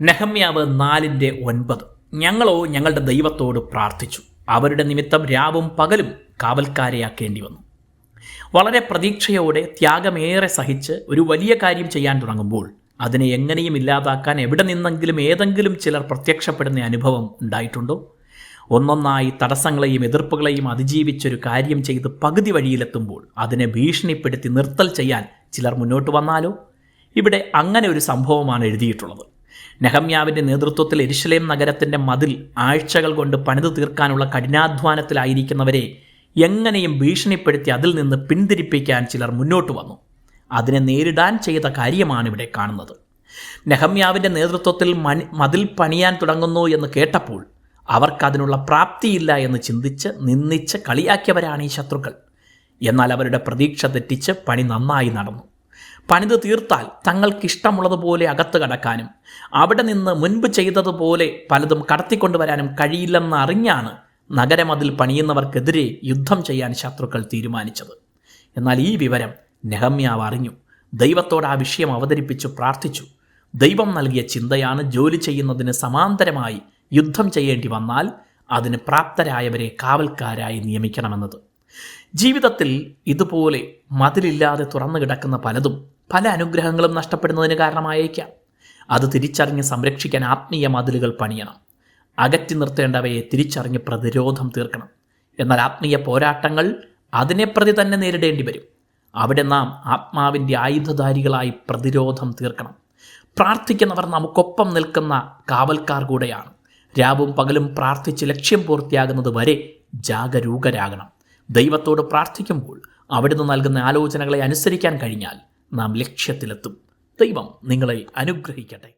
നെഹമ്യാവ് നാലിന്റെ ഒൻപത്. ഞങ്ങളോ ഞങ്ങളുടെ ദൈവത്തോട് പ്രാർത്ഥിച്ചു. അവരുടെ നിമിത്തം രാവും പകലും കാവൽക്കാരെയാക്കേണ്ടി വന്നു. വളരെ പ്രതീക്ഷയോടെ ത്യാഗമേറെ സഹിച്ച് ഒരു വലിയ കാര്യം ചെയ്യാൻ തുടങ്ങുമ്പോൾ അതിനെ എങ്ങനെയും ഇല്ലാതാക്കാൻ എവിടെ നിന്നെങ്കിലും ഏതെങ്കിലും ചിലർ പ്രത്യക്ഷപ്പെടുന്ന അനുഭവം ഉണ്ടായിട്ടുണ്ടോ? ഒന്നൊന്നായി തടസ്സങ്ങളെയും എതിർപ്പുകളെയും അതിജീവിച്ചൊരു കാര്യം ചെയ്ത് പകുതി വഴിയിലെത്തുമ്പോൾ അതിനെ ഭീഷണിപ്പെടുത്തി നിർത്തൽ ചെയ്യാൻ ചിലർ മുന്നോട്ട് വന്നാലോ? ഇവിടെ അങ്ങനെ ഒരു സംഭവമാണ് എഴുതിയിട്ടുള്ളത്. നെഹമ്യാവിന്റെ നേതൃത്വത്തിൽ എരിശലേം നഗരത്തിന്റെ മതിൽ ആഴ്ചകൾ കൊണ്ട് പണിതു തീർക്കാനുള്ള കഠിനാധ്വാനത്തിലായിരിക്കുന്നവരെ എങ്ങനെയും ഭീഷണിപ്പെടുത്തി അതിൽ നിന്ന് പിന്തിരിപ്പിക്കാൻ ചിലർ മുന്നോട്ട് വന്നു. അതിനെ നേരിടാൻ ചെയ്ത കാര്യമാണ് ഇവിടെ കാണുന്നത്. നെഹമ്യാവിന്റെ നേതൃത്വത്തിൽ മണി മതിൽ പണിയാൻ തുടങ്ങുന്നു എന്ന് കേട്ടപ്പോൾ അവർക്കതിനുള്ള പ്രാപ്തിയില്ല എന്ന് ചിന്തിച്ച് നിന്ദിച്ച് കളിയാക്കിയവരാണ് ഈ ശത്രുക്കൾ. എന്നാൽ അവരുടെ പ്രതീക്ഷ തെറ്റിച്ച് പണി നന്നായി നടന്നു. പണിത് തീർത്താൽ തങ്ങൾക്കിഷ്ടമുള്ളതുപോലെ അകത്ത് കടക്കാനും അവിടെ നിന്ന് മുൻപ് ചെയ്തതുപോലെ പലതും കടത്തിക്കൊണ്ടുവരാനും കഴിയില്ലെന്ന് അറിഞ്ഞാണ് നഗരമതിൽ പണിയുന്നവർക്കെതിരെ യുദ്ധം ചെയ്യാൻ ശത്രുക്കൾ തീരുമാനിച്ചത്. എന്നാൽ ഈ വിവരം നെഹമ്യാവ് അറിഞ്ഞു. ദൈവത്തോട് ആ വിഷയം അവതരിപ്പിച്ചു പ്രാർത്ഥിച്ചു. ദൈവം നൽകിയ ചിന്തയാണ് ജോലി ചെയ്യുന്നതിന് സമാന്തരമായി യുദ്ധം ചെയ്യേണ്ടി വന്നാൽ അതിന് പ്രാപ്തരായവരെ കാവൽക്കാരായി നിയമിക്കണമെന്നത്. ജീവിതത്തിൽ ഇതുപോലെ മതിലില്ലാതെ തുറന്നു കിടക്കുന്ന പലതും പല അനുഗ്രഹങ്ങളും നഷ്ടപ്പെടുന്നതിന് കാരണമായേക്കാം. അത് തിരിച്ചറിഞ്ഞ് സംരക്ഷിക്കാൻ ആത്മീയ മതിലുകൾ പണിയണം. അകറ്റി നിർത്തേണ്ടവയെ തിരിച്ചറിഞ്ഞ് പ്രതിരോധം തീർക്കണം. എന്നാൽ ആത്മീയ പോരാട്ടങ്ങൾ അതിനെ പ്രതി തന്നെ നേരിടേണ്ടി വരും. അവിടെ നാം ആത്മാവിന്റെ ആയുധധാരികളായി പ്രതിരോധം തീർക്കണം. പ്രാർത്ഥിക്കുന്നവർ നമുക്കൊപ്പം നിൽക്കുന്ന കാവൽക്കാർ കൂടെയാണ്. രാവും പകലും പ്രാർത്ഥിച്ച് ലക്ഷ്യം പൂർത്തിയാകുന്നത് വരെ ജാഗരൂകരാകണം. ദൈവത്തോട് പ്രാർത്ഥിക്കുമ്പോൾ അവിടുന്ന് നൽകുന്ന ആലോചനകളെ അനുസരിക്കാൻ കഴിഞ്ഞാൽ നാം ലക്ഷ്യത്തിലെത്തും. ദൈവം നിങ്ങളെ അനുഗ്രഹിക്കട്ടെ.